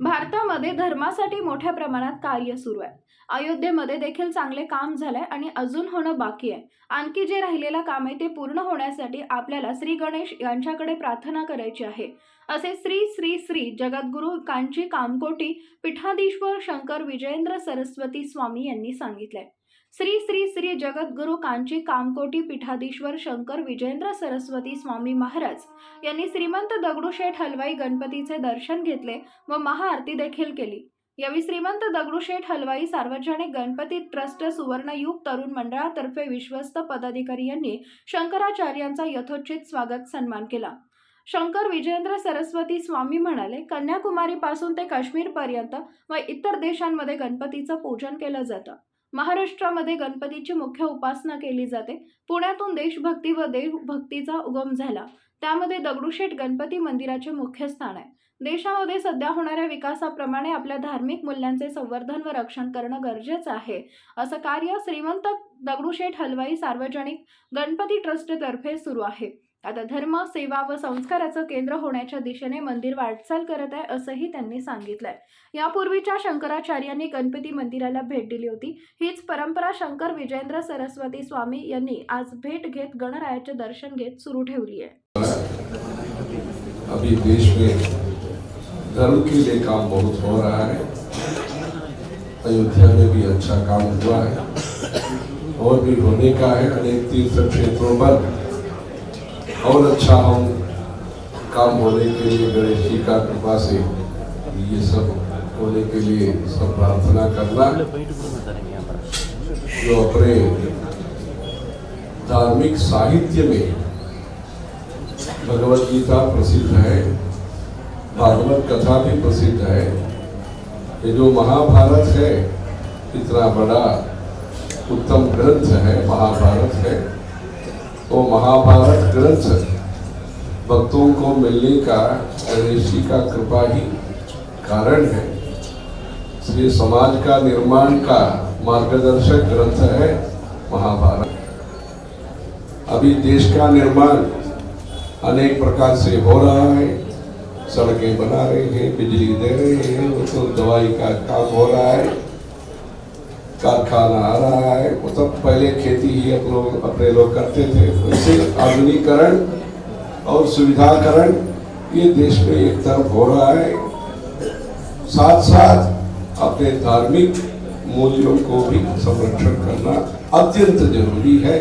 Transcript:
भारतामध्ये धर्मासाठी मोठ्या प्रमाणात कार्य सुरू आहे. अयोध्येमध्ये देखील चांगले काम झालंय आणि अजून होणं बाकी आहे. आणखी जे राहिलेलं काम आहे ते पूर्ण होण्यासाठी आपल्याला श्री गणेश यांच्याकडे प्रार्थना करायची आहे. असे श्री श्री श्री जगद्गुरू कांची कामकोटी पीठाधीश्वर शंकर विजयेंद्र सरस्वती स्वामी यांनी सांगितलंय. श्री श्री श्री जगद्गुरू कांची कामकोटी पीठाधीश्वर शंकर विजयेंद्र सरस्वती स्वामी महाराज यांनी श्रीमंत दगडूशेठ हलवाई गणपतीचे दर्शन घेतले व महाआरती देखील केली. यावेळी श्रीमंत दगडूशेठ हलवाई सार्वजनिक गणपती ट्रस्ट सुवर्णयुग तरुण मंडळातर्फे विश्वस्त पदाधिकारी यांनी शंकराचार्यांचा यथोचित स्वागत सन्मान केला. शंकर विजयेंद्र सरस्वती स्वामी म्हणाले कन्याकुमारीपासून ते काश्मीरपर्यंत व इतर देशांमध्ये गणपतीचं पूजन केलं जातं. महाराष्ट्रामध्ये गणपतीची मुख्य उपासना केली जाते. पुण्यातून देशभक्ती व देवभक्तीचा उगम झाला. त्यामध्ये दगडूशेठ गणपती मंदिराचे मुख्य स्थान आहे. देशामध्ये सध्या होणाऱ्या विकासाप्रमाणे आपल्या धार्मिक मूल्यांचे संवर्धन व रक्षण करणं गरजेचं आहे. असं कार्य श्रीमंत दगडूशेठ हलवाई सार्वजनिक गणपती ट्रस्टतर्फे सुरू आहे. आता धर्म सेवा व संस्काराचं केंद्र होण्याच्या दिशेने मंदिर वाटचाल करत आहे असंही त्यांनी सांगितलंय. यापूर्वीच्या शंकराचार्यांनी गणपती मंदिराला भेट दिली होती. हीच परंपरा शंकर विजयेंद्र सरस्वती स्वामी यांनी आज भेट घेत गणरायाचे दर्शन घेत सुरू ठेवली आहे. अभी देश में धर्म के लिए काम बहुत हो रहा है। अयोध्या में भी अच्छा काम हुआ है। और भी होने का है अनेक तीर्थ क्षेत्रों पर। और अच्छा हम काम होने के लिए गणेश जी का कृपा से ये सब होने के लिए सब प्रार्थना करना, जो अपने धार्मिक साहित्य में भगवत गीता प्रसिद्ध है, भागवत कथा भी प्रसिद्ध है, ये जो महाभारत है, इतना बड़ा उत्तम ग्रंथ है, महाभारत है। तो महाभारत ग्रंथ भक्तों को मिलने का गणेश जी का कृपा ही कारण है। इसलिए समाज का निर्माण का मार्गदर्शक ग्रंथ है महाभारत। अभी देश का निर्माण अनेक प्रकार से हो रहा है। सड़कें बना रहे हैं, बिजली दे रहे हैं तो दवाई का काम हो रहा है। कारखाना आ रहा है। वो सब पहले खेती ही अपने लोग अपने लोग करते थे। इससे आधुनिकरण और सुविधाकरण ये देश में एक तरफ़ हो रहा है। साथ साथ अपने धार्मिक मूल्यों को भी संरक्षण करना अत्यंत ज़रूरी है।